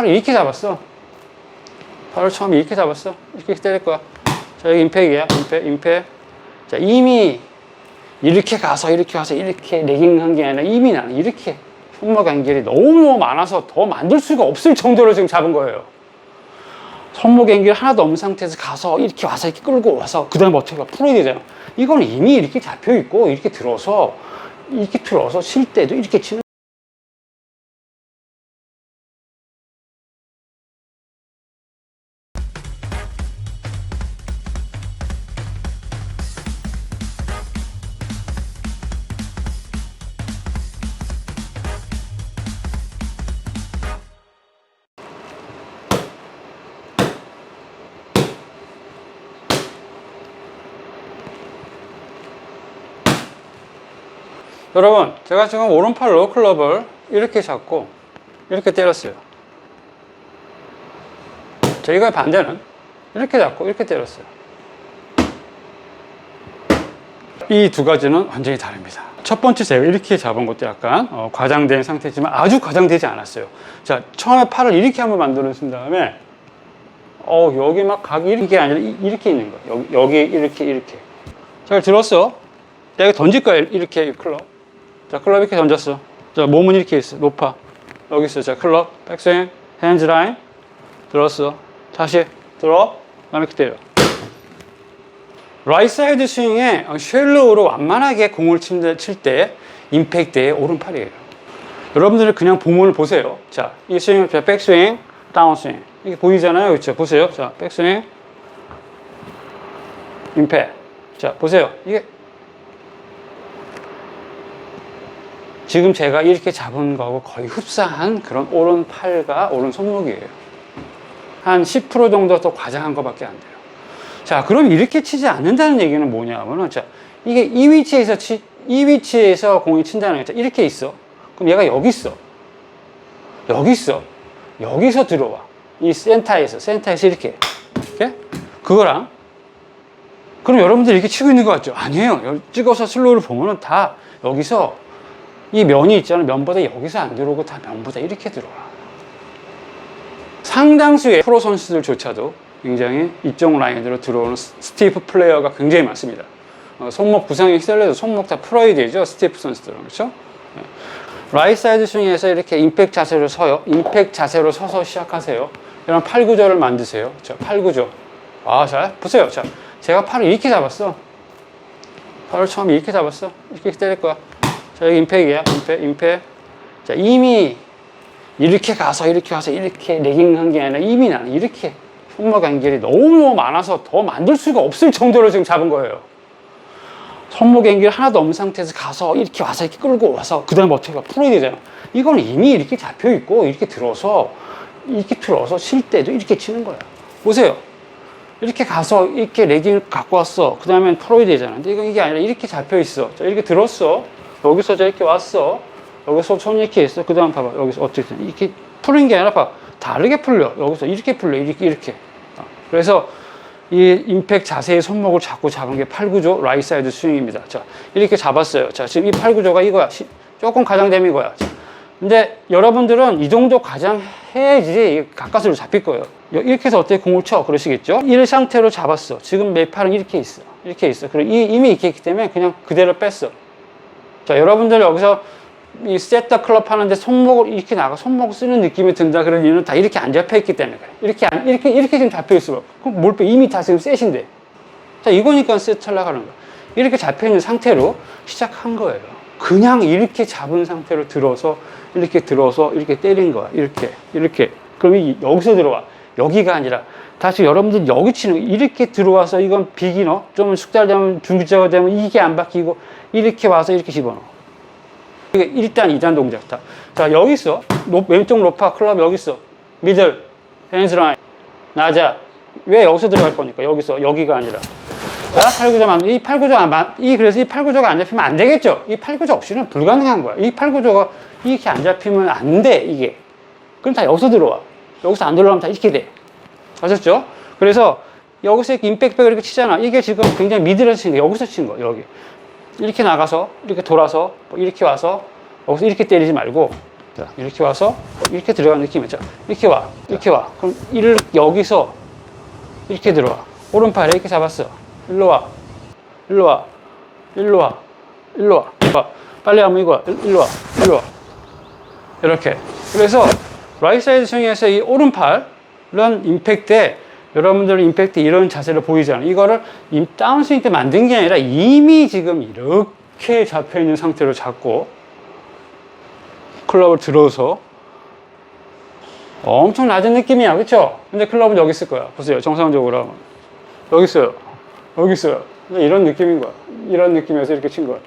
팔을 이렇게 잡았어. 팔을 처음에 이렇게 잡았어. 이렇게 때릴 거야. 자, 여기 임팩이야. 임팩, 임팩. 자, 이미 이렇게 가서 이렇게 가서 이렇게 레깅 한 게 아니라 이미 나는 이렇게 손목 연결이 너무너무 많아서 더 만들 수가 없을 정도로 지금 잡은 거예요. 손목 연결 하나도 없는 상태에서 가서 이렇게 와서 이렇게 끌고 와서 그 다음에 어떻게 가 풀어야 되잖아. 이건 이미 이렇게 잡혀 있고 이렇게 들어서 이렇게 들어서 칠 때도 이렇게 치는 여러분, 제가 지금 오른팔 로 클럽을 이렇게 잡고 이렇게 때렸어요. 자, 이거의 반대는 이렇게 잡고 이렇게 때렸어요. 이 두 가지는 완전히 다릅니다. 첫 번째 제가 이렇게 잡은 것도 약간 어, 과장된 상태지만 아주 과장되지 않았어요. 자, 처음에 팔을 이렇게 한번 만들어 준 다음에 어, 여기 막 각이 이렇게 아니라 이- 이렇게 있는 거예요. 여기, 여기 이렇게 이렇게. 잘 들었어? 내가 던질 거야 이렇게 클럽. 자, 클럽 이렇게 던졌어. 자, 몸은 이렇게 있어. 높아. 여기 있어. 자, 클럽, 백스윙, 핸즈 라인. 들었어. 다시 들어. 그 다음에 이렇게 때려. 라이트 사이드 스윙에 쉘로우로 완만하게 공을 칠 때 임팩트의 오른팔이에요. 여러분들은 그냥 보문을 보세요. 자, 이 스윙을 자, 백스윙, 다운스윙. 이게 보이잖아요. 그렇죠? 보세요. 자, 백스윙, 임팩. 자, 보세요. 이게 지금 제가 이렇게 잡은 거하고 거의 흡사한 그런 오른팔과 오른 손목이에요. 한 10% 정도 더 과장한 것밖에 안 돼요. 자, 그럼 이렇게 치지 않는다는 얘기는 뭐냐면은, 자, 이게 이 위치에서 치, 이 위치에서 공이 친다는 거죠. 이렇게 있어. 그럼 얘가 여기 있어. 여기 있어. 여기서 들어와. 이 센터에서, 센터에서 이렇게. 이렇게? 그거랑. 그럼 여러분들 이렇게 치고 있는 것 같죠? 아니에요. 찍어서 슬로우를 보면은 다 여기서 이 면이 있잖아요. 면보다 여기서 안 들어오고 다 면보다 이렇게 들어와. 상당수의 프로 선수들조차도 굉장히 이쪽 라인으로 들어오는 스- 스티프 플레이어가 굉장히 많습니다. 어, 손목 부상에 휘둘려도 손목 다 풀어야 되죠. 스티프 선수들은. 그렇죠? 네. 라이트 사이드 스윙에서 이렇게 임팩 자세로 서요. 임팩 자세로 서서 시작하세요. 이런 팔 구조를 만드세요. 자, 팔 구조. 아, 자, 보세요. 자, 제가 팔을 이렇게 잡았어. 팔을 처음에 이렇게 잡았어. 이렇게 때릴 거야. 자, 여기 임팩이야. 임팩, 임팩. 자, 이미 이렇게 가서 이렇게 가서 이렇게 레깅한 게 아니라 이미 나는 이렇게 손목 연결이 너무너무 많아서 더 만들 수가 없을 정도로 지금 잡은 거예요. 손목 연결 하나도 없는 상태에서 가서 이렇게 와서 이렇게 끌고 와서 그 다음에 어떻게 가 풀어야 되잖아. 이건 이미 이렇게 잡혀 있고 이렇게 들어서 이렇게 들어서 칠 때도 이렇게 치는 거야. 보세요. 이렇게 가서 이렇게 레깅을 갖고 왔어. 그 다음에 풀어야 되잖아. 근데 이거 이게 아니라 이렇게 잡혀 있어. 자, 이렇게 들었어. 여기서 저 이렇게 왔어. 여기서 손 이렇게 했어. 그 다음 봐봐. 여기서 어떻게 돼? 이렇게 푸는 게 아니라 봐. 다르게 풀려. 여기서 이렇게 풀려. 이렇게, 이렇게. 어. 그래서 이 임팩 자세의 손목을 잡고 잡은 게 팔구조 라이트 사이드 스윙입니다. 자, 이렇게 잡았어요. 자, 지금 이 팔구조가 이거야. 시- 조금 과장되면 이거야. 자, 근데 여러분들은 이 정도 과장해야지 이게 가까스로 잡힐 거예요. 여- 이렇게 해서 어떻게 공을 쳐? 그러시겠죠? 이 상태로 잡았어. 지금 내 팔은 이렇게 있어. 이렇게 있어. 그리고 이- 이미 이렇게 있기 때문에 그냥 그대로 뺐어. 자, 여러분들 여기서 이 세터 클럽 하는데 손목을 이렇게 나가 손목을 쓰는 느낌이 든다 그런 이유는 다 이렇게 안 잡혀 있기 때문에 그래. 이렇게 안, 이렇게 이렇게 지금 잡혀 있어. 그럼 뭘 빼? 이미 다 지금 셋인데. 자, 이거니까 세트 하려고 하는 거야. 이렇게 잡혀 있는 상태로 시작한 거예요. 그냥 이렇게 잡은 상태로 들어서 이렇게 들어서 이렇게 때린 거야. 이렇게 이렇게. 그럼 이 여기서 들어와. 여기가 아니라 다시 여러분들 여기 치는 거 이렇게 들어와서 이건 비기너 좀 숙달되면 중급자가 되면 이게 안 바뀌고 이렇게 와서 이렇게 집어넣어. 이게 1단, 2단 동작 다. 자, 여기 있어. 높, 왼쪽 로파 클럽 여기 있어. 미들, 핸즈라인, 낮아. 왜 여기서 들어갈 거니까? 여기서, 여기가 아니라. 자, 팔구조 만, 이 팔구조 안, 만- 이, 그래서 이 팔구조가 안 잡히면 안 되겠죠? 이 팔구조 없이는 불가능한 거야. 이 팔구조가 이렇게 안 잡히면 안 돼, 이게. 그럼 다 여기서 들어와. 여기서 안 들어가면 다 이렇게 돼. 아셨죠? 그래서 여기서 이렇게 임팩트백을 이렇게 치잖아. 이게 지금 굉장히 미들에서 친 거, 여기서 친 거, 여기. 이렇게 나가서, 이렇게 돌아서, 뭐 이렇게 와서, 여기서 이렇게 때리지 말고, 자, 이렇게 와서 이렇게 들어가는 느낌이죠. 이렇게 와, 이렇게 와. 그럼 이를 여기서 이렇게 들어와. 오른팔에 이렇게 잡았어. 일로 와, 일로 와, 일로 와, 일로 와. 와. 빨리 하면 이거 와. 일로 와, 일로 와. 이렇게. 그래서 라이트 사이드 스윙에서 이 오른팔은 임팩트에 여러분들은 임팩트 이런 자세를 보이잖아요. 이거를 임- 다운스윙 때 만든 게 아니라 이미 지금 이렇게 잡혀 있는 상태로 잡고 클럽을 들어서 엄청 낮은 느낌이야, 그렇죠? 근데 클럽은 여기 있을 거야. 보세요, 정상적으로 하면 여기 있어요, 여기 있어요. 이런 느낌인 거야. 이런 느낌에서 이렇게 친 거야.